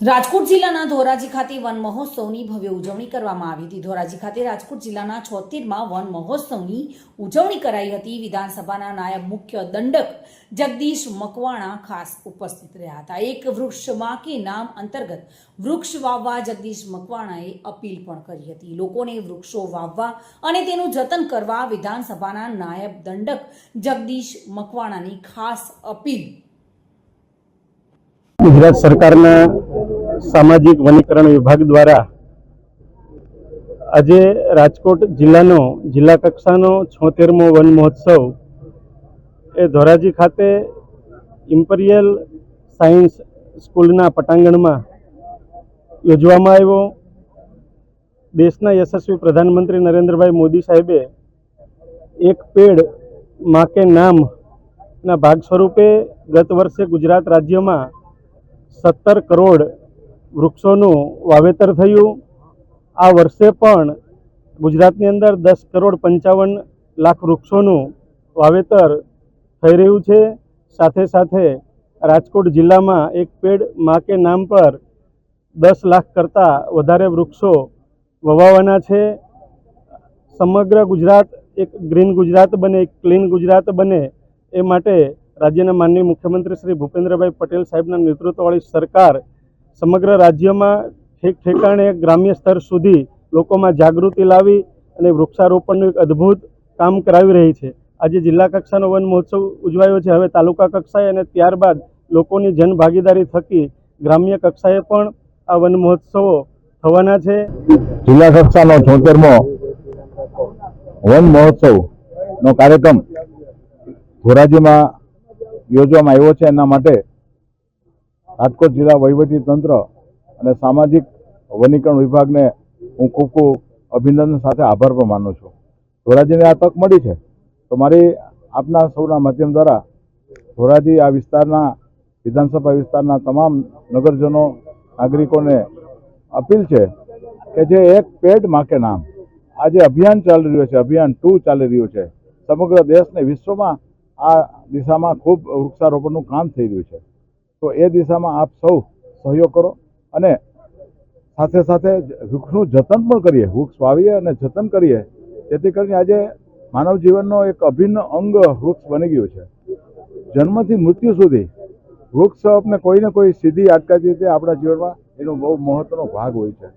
રાજકોટ જિલ્લાના ધોરાજી ખાતે વન મહોત્સવની ભવ્ય ઉજવણી કરવામાં આવી હતી. ધોરાજી ખાતે રાજકોટ જિલ્લાના છોતેરમાં વન મહોત્સવની ઉજવણી કરાઈ હતી. વિધાનસભાના નાયબ મુખ્ય દંડક જગદીશ મકવાણા ખાસ ઉપસ્થિત રહ્યા હતા. એક વૃક્ષમાં કે નામ અંતર્ગત વૃક્ષ વાવવા જગદીશ મકવાણાએ અપીલ પણ કરી હતી. લોકોને વૃક્ષો વાવવા અને તેનું જતન કરવા વિધાનસભાના નાયબ દંડક જગદીશ મકવાણાની ખાસ અપીલ. ગુજરાત સરકારના સામાજિક વનીકરણ વિભાગ દ્વારા આજે રાજકોટ જિલ્લાનો જિલ્લા કક્ષાનો છોતેરમો વન મહોત્સવ એ ધોરાજી ખાતે ઇમ્પરિયલ સાયન્સ સ્કૂલના પટાંગણમાં યોજવામાં આવ્યો. દેશના યશસ્વી પ્રધાનમંત્રી નરેન્દ્રભાઈ મોદી સાહેબે એક પેડમાં કે નામના ભાગ સ્વરૂપે ગત વર્ષે ગુજરાત રાજ્યમાં સત્તર કરોડ વૃક્ષોનું વાવેતર થયું. આ વર્ષે પણ ગુજરાતની અંદર દસ કરોડ પંચાવન લાખ વૃક્ષોનું વાવેતર થઈ રહ્યું છે. સાથે સાથે રાજકોટ જિલ્લામાં એક પેડ મા કે નામ પર દસ લાખ કરતાં વધારે વૃક્ષો વવાવાના છે. સમગ્ર ગુજરાત એક ગ્રીન ગુજરાત બને, એક ક્લીન ગુજરાત બને એ માટે રાજ્યના માનનીય મુખ્યમંત્રી શ્રી ભૂપેન્દ્રભાઈ પટેલ સાહેબના નેતૃત્વવાળી સરકાર સમગ્ર રાજ્યમાં ઠેક ઠેકાણે ગ્રામ્ય સ્તર સુધી લોકોમાં જાગૃતિ લાવી અને વૃક્ષારોપણનું એક અદ્ભુત કામ કરાવી રહી છે. આજે જિલ્લા કક્ષાનો વન મહોત્સવ ઉજવાયો છે. હવે તાલુકા કક્ષાએ અને ત્યારબાદ લોકોની જનભાગીદારી થકી ગ્રામ્ય કક્ષાએ પણ આ વન મહોત્સવો થવાના છે. જિલ્લા કક્ષાનો છોતેરમો વન મહોત્સવનો કાર્યક્રમ ધોરાજીમાં યોજવામાં આવ્યો છે. એના માટે રાજકોટ જિલ્લા વહીવટી તંત્ર અને સામાજિક વનીકરણ વિભાગને હું ખૂબ ખૂબ અભિનંદન સાથે આભાર પણ માનું છું. ધોરાજીને આ તક મળી છે તો મારી આપના સૌના માધ્યમ દ્વારા ધોરાજી આ વિસ્તારના, વિધાનસભા વિસ્તારના તમામ નગરજનો, નાગરિકોને અપીલ છે કે જે એક પેડ માકે નામ, આ જે અભિયાન ચાલી રહ્યું છે, અભિયાન ટુ ચાલી રહ્યું છે, સમગ્ર દેશ ને વિશ્વમાં આ દિશામાં ખૂબ વૃક્ષારોપણનું કામ થઈ રહ્યું છે. તો એ દિશામાં આપ સૌ સહયોગ કરો અને સાથે સાથે વૃક્ષનું જતન પણ કરીએ, વૃક્ષ વાવીએ અને જતન કરીએ. જેથી કરીને આજે માનવ જીવનનો એક અભિન્ન અંગ વૃક્ષ બની ગયું છે. જન્મથી મૃત્યુ સુધી વૃક્ષ આપણે કોઈને કોઈ સીધી આટકાતી રીતે આપણા જીવનમાં એનો બહુ મહત્વનો ભાગ હોય છે.